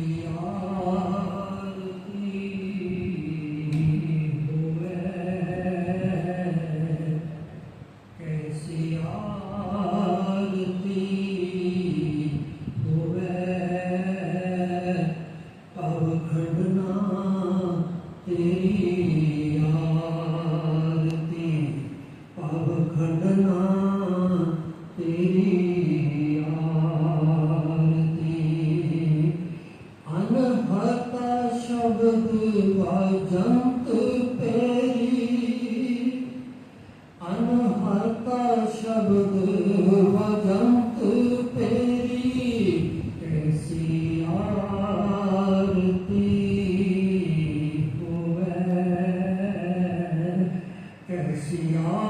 be शब्द भजंत peri अनहता शब्द भजंत peri ऐसी आरती होवे कैसी आरती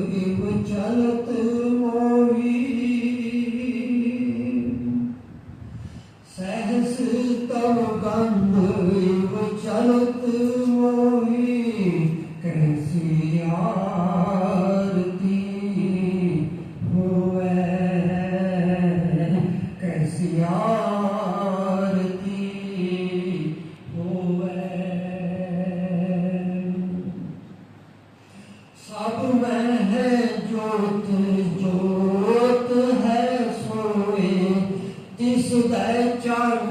melhor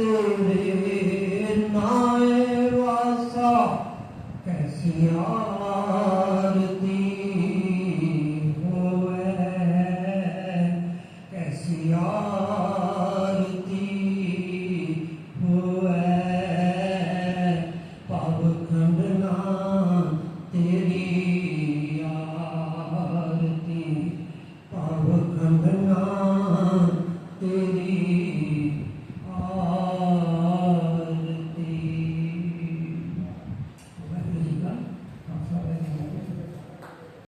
तेरे नाय वासा कैसी आ